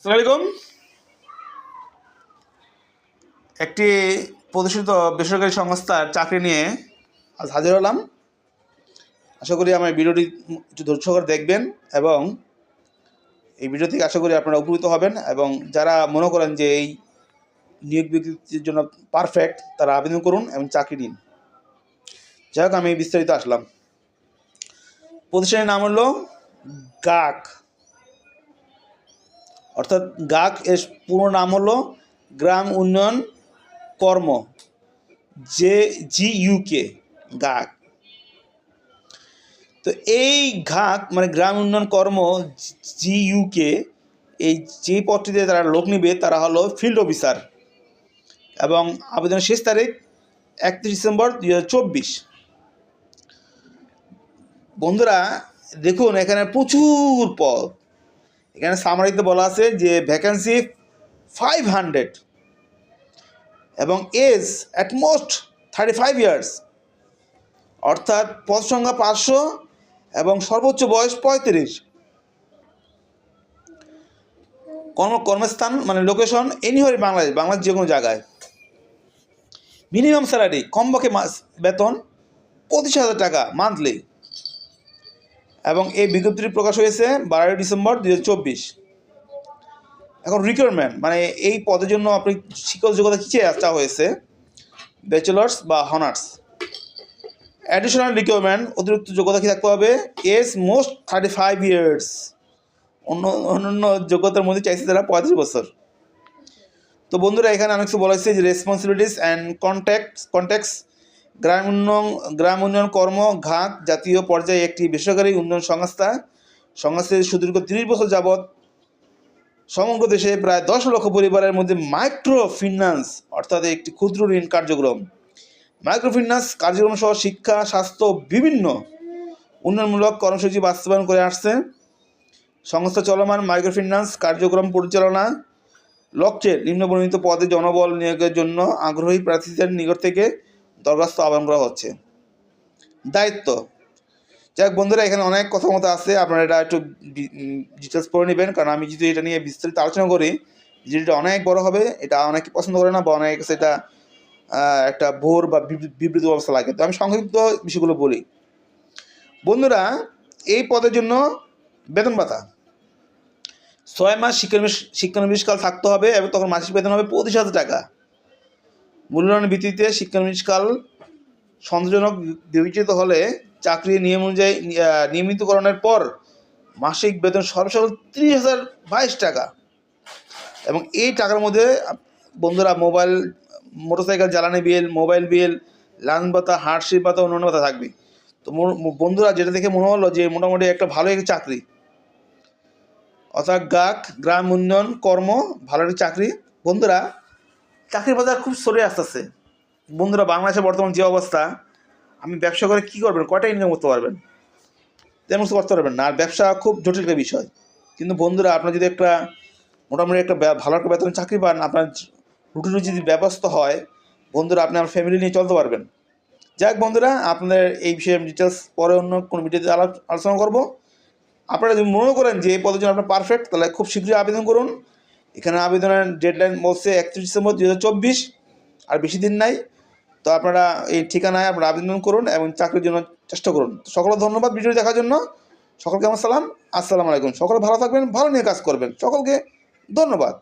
আসসালামু আলাইকুম। একটি প্রতিষ্ঠিত বেসরকারি সংস্থার চাকরি নিয়ে আজ হাজির হলাম। আশা করি আমার ভিডিওটি একটু ধৈর্য সহকারে দেখবেন এবং এই ভিডিও থেকে আশা করি আপনারা উপকৃত হবেন এবং যারা মনে করেন যে এই নিয়োগ বিজ্ঞপ্তির জন্য পারফেক্ট তারা আবেদন করুন এবং চাকরি নিন। যাই হোক, আমি বিস্তারিত আসলাম। প্রতিষ্ঠানের নাম হলো গাক। অর্থাৎ গাক এর পুরো নাম হলো গ্রাম উন্নয়ন কর্ম জে জি ইউকে গাক। তো এই ঘাক মানে গ্রাম উন্নয়ন কর্ম জি ইউকে এই যে পদটিতে তারা লোক নেবে তারা হলো ফিল্ড অফিসার এবং আবেদনের শেষ তারিখ একত্রিশ ডিসেম্বর দুই হাজার চব্বিশ। বন্ধুরা, দেখুন, এখানে প্রচুর পদ। এখানে সামারিতে বলা আছে যে ভ্যাকেন্সি ফাইভ হান্ড্রেড এবং age at most thirty five years অর্থাৎ পদ সংখ্যা পাঁচশো এবং সর্বোচ্চ বয়স পঁয়ত্রিশ। কর্ম, কর্মস্থান মানে লোকেশন এনিহরি বাংলাদেশ বাংলাদেশ যে কোনো জায়গায়। মিনিমাম স্যালারি কমপক্ষে মাস, বেতন পঁচিশ হাজার টাকা মান্থলি এবং এই বিজ্ঞপ্তিটি প্রকাশ হয়েছে বারোই ডিসেম্বর দু হাজার চব্বিশ। এখন রিকোয়ারমেন্ট মানে এই পদের জন্য আপনি শিক্ষক যোগ্যতা কী চেয়ে হয়েছে? ব্যাচেলার্স বা হনার্স অ্যাডিশনাল রিকোয়ারমেন্ট অতিরিক্ত যোগ্যতা কী থাকতে হবে? Age most thirty five years অন্য, অন্যান্য যোগ্যতার মধ্যে চাইছে তারা পঁয়ত্রিশ বছর। তো বন্ধুরা, এখানে অনেক কিছু বলা হয়েছে যে রেসপন্সিবিলিটিস অ্যান্ড কন্ট্যাক্ট কন্ট্যাক্টস গ্রাম উন্নয়ন গ্রাম উন্নয়ন কর্ম ঘাট জাতীয় পর্যায়ে একটি বেসরকারি উন্নয়ন সংস্থা। সংস্থাটি সুদীর্ঘ তিরিশ বছর যাবৎ সমগ্র দেশে প্রায় দশ লক্ষ পরিবারের মধ্যে মাইক্রো ফিন্যান্স অর্থাৎ একটি ক্ষুদ্র ঋণ কার্যক্রম। মাইক্রো ফিন্যান্স কার্যক্রম সহ শিক্ষা, স্বাস্থ্য বিভিন্ন উন্নয়নমূলক কর্মসূচি বাস্তবায়ন করে আসছে। সংস্থা চলমান মাইক্রো ফিন্যান্স কার্যক্রম পরিচালনা লক্ষ্যে নিম্নবর্ণিত পদে জনবল নিয়োগের জন্য আগ্রহী প্রার্থীদের নিকট থেকে দরখাস্ত আহ্বান করা হচ্ছে। দায়িত্ব। যাক বন্ধুরা, এখানে অনেক কথা মতো আছে। আপনারা এটা একটু ডিটেলস পড়ে নেবেন। কারণ আমি যদি এটা নিয়ে বিস্তারিত আলোচনা করি ভিডিওটা অনেক বড় হবে। এটা অনেকে পছন্দ করে না বা অনেক কাছে এটা একটা ভোর বা বিবৃ- বিবৃত অবস্থা লাগে। তো আমি সংক্ষিপ্ত বিষয়গুলো বলি। বন্ধুরা, এই পদের জন্য বেতন ভাতা। ছয় মাস শিক্ষানবিশ শিক্ষানবিশকাল থাকতে হবে এবং তখন মাসিক বেতন হবে পঁচিশ হাজার টাকা। মূল্যায়নের ভিত্তিতে শিক্ষানবিশকাল সন্দেহজনক বিবেচিত হলে চাকরি নিয়ম অনুযায়ী নিয়মিতকরণের পর মাসিক বেতন সর্বসাধারণ ত্রিশ হাজার বাইশ টাকা। এবং এই টাকার মধ্যে বন্ধুরা মোবাইল, মোটরসাইকেল জ্বালানি বিল, মোবাইল বিল লান ভাতা হার্টশিপ ভাতা, অন্যান্য ভাতা থাকবে। তো বন্ধুরা যেটা দেখে মনে হলো যে মোটামুটি একটা ভালো একটি চাকরি। অর্থাৎ গাক, গ্রাম উন্নয়ন, কর্ম, ভালো একটি চাকরি। বন্ধুরা চাকরির বাজার খুব সরে আসতেছে। বন্ধুরা, বাংলাদেশের বর্তমান যে অবস্থা, আমি ব্যবসা করে কী করবেন? কয়টা ইনকাম করতে পারবেন? তেমন কিছু করতে পারবেন না। আর ব্যবসা খুব জটিল একটা বিষয়। কিন্তু বন্ধুরা, আপনার যদি একটা, মোটামুটি একটা ভালো একটা বেতন চাকরি পান, আপনার রুটি রুটি যদি ব্যবস্থা হয়, বন্ধুরা, আপনি আমার ফ্যামিলি নিয়ে চলতে পারবেন। যাক বন্ধুরা, আপনাদের এই বিষয়ে ডিটেলস পরে অন্য কোনো ভিডিওতে আলোচনা করব। আপনারা যদি মনে করেন যে এই পদের জন্য আপনার পারফেক্ট তাহলে খুব শীঘ্রই আবেদন করুন। এখানে আবেদনের ডেডলাইন বলছে একত্রিশ ডিসেম্বর দু হাজার চব্বিশ, আর বেশি দিন নাই। তো আপনারা এই ঠিকানায় আপনারা আবেদন করুন এবং চাকরির জন্য চেষ্টা করুন। সকলে ধন্যবাদ ভিডিও দেখার জন্য। সকলকে আমার সালাম। আসসালামু আলাইকুম। সকলে ভালো থাকবেন, ভালো নিয়ে কাজ করবেন। সকলকে ধন্যবাদ।